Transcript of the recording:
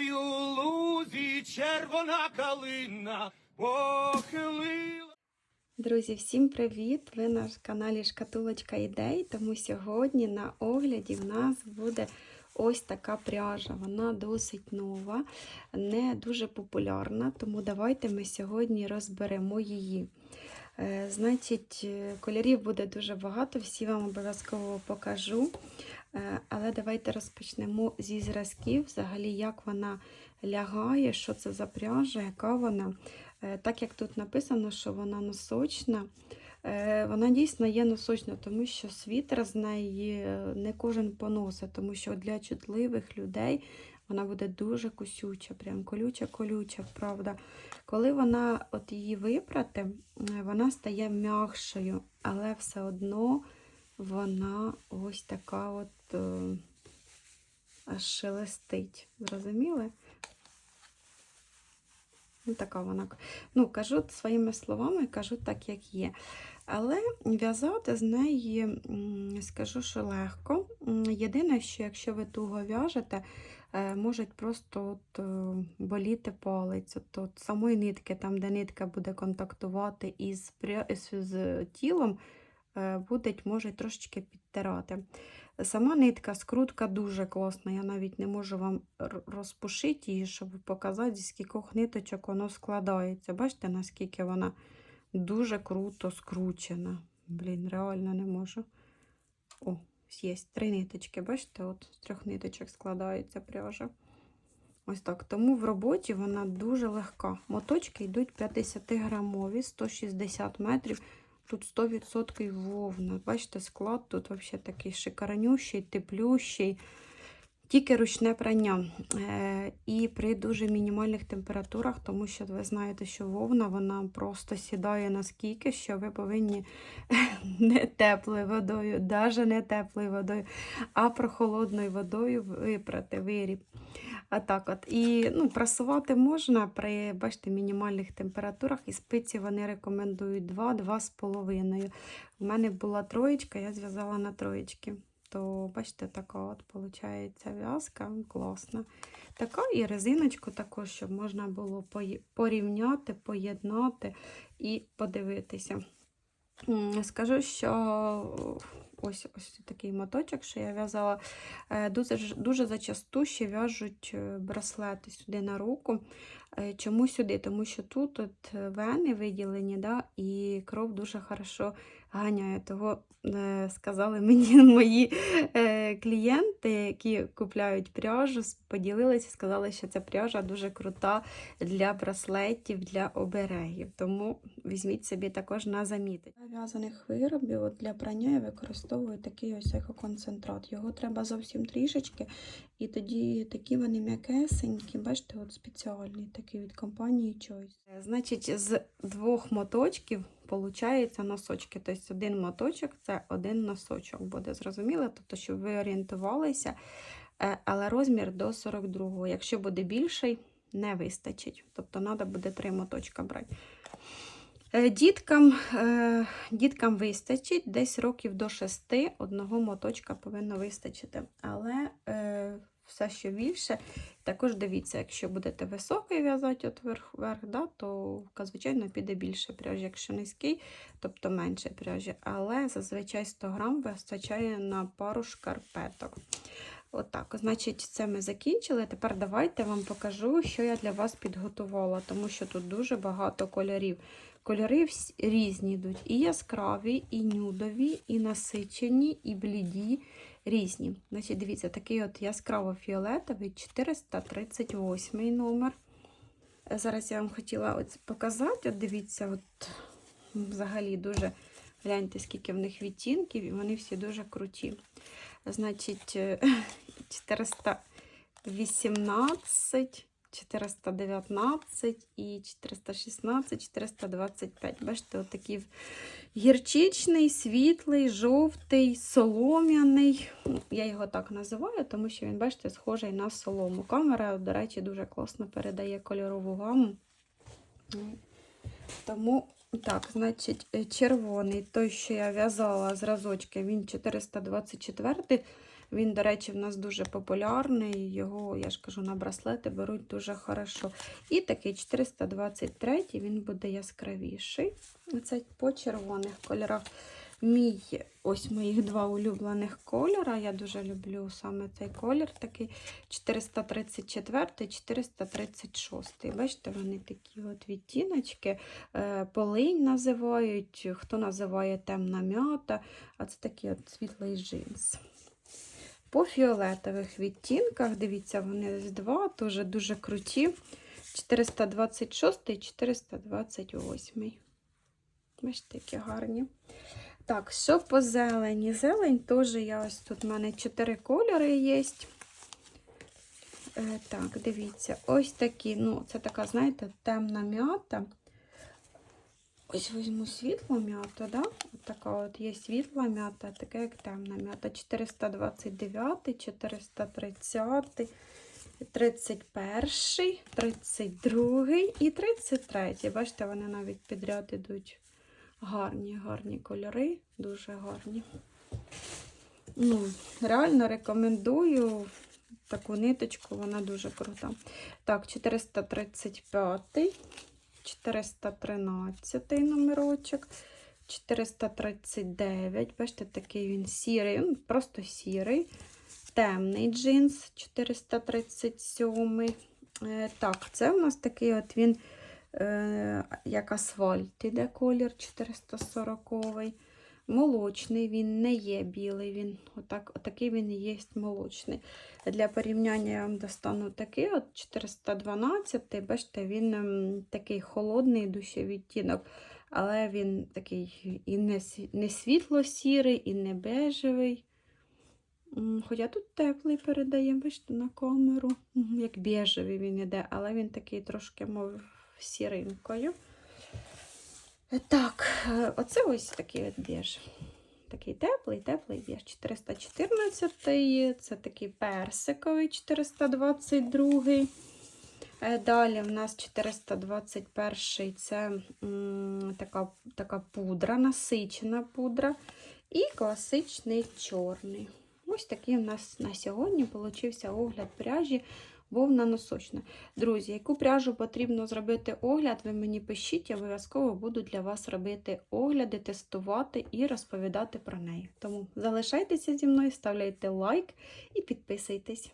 зеленою лузі червона калина похилила. Друзі, всім привіт! Ви на каналі Шкатулочка ідей. Тому сьогодні на огляді в нас буде ось така пряжа. Вона досить нова, не дуже популярна, тому давайте ми сьогодні розберемо її. Е, Значить, е, кольорів буде дуже багато, всі вам обов'язково покажу. Е, Але давайте розпочнемо зі зразків, взагалі, як вона лягає, що це за пряжа, яка вона. Е, Так як тут написано, що вона носочна, е, вона дійсно є носочна, тому що світер з неї не кожен поносить, тому що для чутливих людей вона буде дуже кусюча, прям колюча-колюча, правда. Коли вона от її випрати, вона стає м'якшою, але все одно вона ось така от е, шелестить. Зрозуміли? Ну, така вона. Ну, кажу своїми словами, кажу так, як є. Але в'язати з неї, скажу, що легко. Єдине, що якщо ви туго в'яжете, е, можуть просто от, е, боліти палець. От, от самої нитки, там, де нитка буде контактувати із, пря- з, з тілом, будуть, може трошечки підтирати. Сама нитка, скрутка дуже класна. Я навіть не можу вам розпушити її, щоб показати, зі скількох ниточок воно складається. Бачите, наскільки вона дуже круто скручена. Блін, реально не можу. О, є три ниточки. Бачите, от з трьох ниточок складається пряжа. Ось так. Тому в роботі вона дуже легка. Моточки йдуть 50-грамові, 160 метрів. Тут 100% вовна. Бачите, склад тут взагалі такий шикарнющий, теплющий. Тільки ручне прання. Е, і при дуже мінімальних температурах, тому що ви знаєте, що вовна вона просто сідає наскільки, що ви повинні не теплою водою, навіть не теплою водою, а прохолодною водою випрати виріб. А так от. І ну, прасувати можна при бачите, мінімальних температурах, і спиці вони рекомендують 2-2,5. У мене була троєчка, я зв'язала на троєчки. То, бачите, така от виходить в'язка, класна. Така і резиночку також, щоб можна було порівняти, поєднати і подивитися. Скажу, що ось ось такий моточок, що я в'язала, е, дуже, дуже зачасту ще в'яжуть е, браслети сюди на руку. Е, Чому сюди? Тому що тут от вени виділені, да, і кров дуже хорошо ганяє. Того е, сказали мені мої е, клієнти, які купляють пряжу, поділилися, сказали, що ця пряжа дуже крута для браслетів, для оберегів. Тому візьміть собі також на замітить. Для в'язаних виробів для прання я використовую такий ось екоконцентрат. Його треба зовсім трішечки, і тоді такі вони м'якесенькі, бачите, от спеціальні такі від компанії Choice. Е, Значить, з двох моточків получається носочки. Тобто один моточок це один носочок буде. Зрозуміло? Тобто, щоб ви орієнтувалися, Е, але розмір до 42-го. Якщо буде більший, не вистачить. Тобто, треба буде три моточка брати. Е, Діткам, діткам вистачить десь років до 6 одного моточка повинно вистачити. Але все, що більше, також дивіться, якщо будете високий в'язати от вверх, вверх да, то звичайно піде більше пряжі. Якщо низький, тобто менше пряжі. Але зазвичай 100 грам вистачає на пару шкарпеток. Отак, значить, це ми закінчили. Тепер давайте вам покажу, що я для вас підготувала, тому що тут дуже багато кольорів. Кольори різні йдуть. І яскраві, і нюдові, і насичені, і бліді, різні. Значить, дивіться, такий от яскраво-фіолетовий 438 номер. Зараз я вам хотіла от показати. От дивіться, от взагалі дуже гляньте, скільки в них відтінків, і вони всі дуже круті. Значить, е, 418, 419 і 416, 425. Бачите, отакий гірчичний, світлий, жовтий, солом'яний. Я його так називаю, тому що він, бачите, схожий на солому. Камера, до речі, дуже класно передає кольорову гаму. Тому, так, значить, червоний, той, що я в'язала зразочки, він 424 Він, до речі, в нас дуже популярний. Його, я ж кажу, на браслети беруть дуже хорошо. І такий 423 він буде яскравіший. Це по червоних кольорах. Мій, ось моїх два улюблених кольора. Я дуже люблю саме цей колір, такий 434, 436. Бачите, вони такі от відтіночки. Е, Полинь називають, хто називає темна м'ята, а це такий от світлий джинс. По фіолетових відтінках, дивіться, вони ось два, теж дуже круті. 426 і 428. Бачите, які гарні. Так, що по зелені? Зелень теж я ось тут в мене 4 кольори є. Е, так, дивіться, ось такі, ну, це така, знаєте, темна м'ята. Ось візьму світлу м'яту, да? От така от є світла м'ята, така як темна м'ята. 429, 430, 31, 32 і 33. Бачите, вони навіть підряд ідуть. Гарні, гарні кольори, дуже гарні. Ну, реально рекомендую таку ниточку, вона дуже крута. Так, 435, 413 номерочок, 439. Бачите, такий він сірий, він просто сірий. Темний джинс 437. Е, Так, це у нас такий от він е, як асфальт, іде колір 440 Молочний, він не є білий, він отак, отакий він і є молочний. Для порівняння я вам достану такий от 412 Бачите, він ем, такий холодний душі відтінок, але він такий і не, не світло-сірий, і не бежевий. Хоча тут теплий передає, бачите, на камеру. Як біжевий він іде, але він такий трошки, мов сіринкою. Так, е, оце ось такий от біж. Такий теплий, теплий біж. 414, це такий персиковий 422. Е, Далі в нас 421 це м, така, така пудра, насичена пудра. І класичний чорний. Ось такий у нас на сьогодні получився огляд пряжі вовна носочна. Друзі, яку пряжу потрібно зробити огляд, ви мені пишіть, я обов'язково буду для вас робити огляди, тестувати і розповідати про неї. Тому залишайтеся зі мною, ставляйте лайк і підписуйтесь.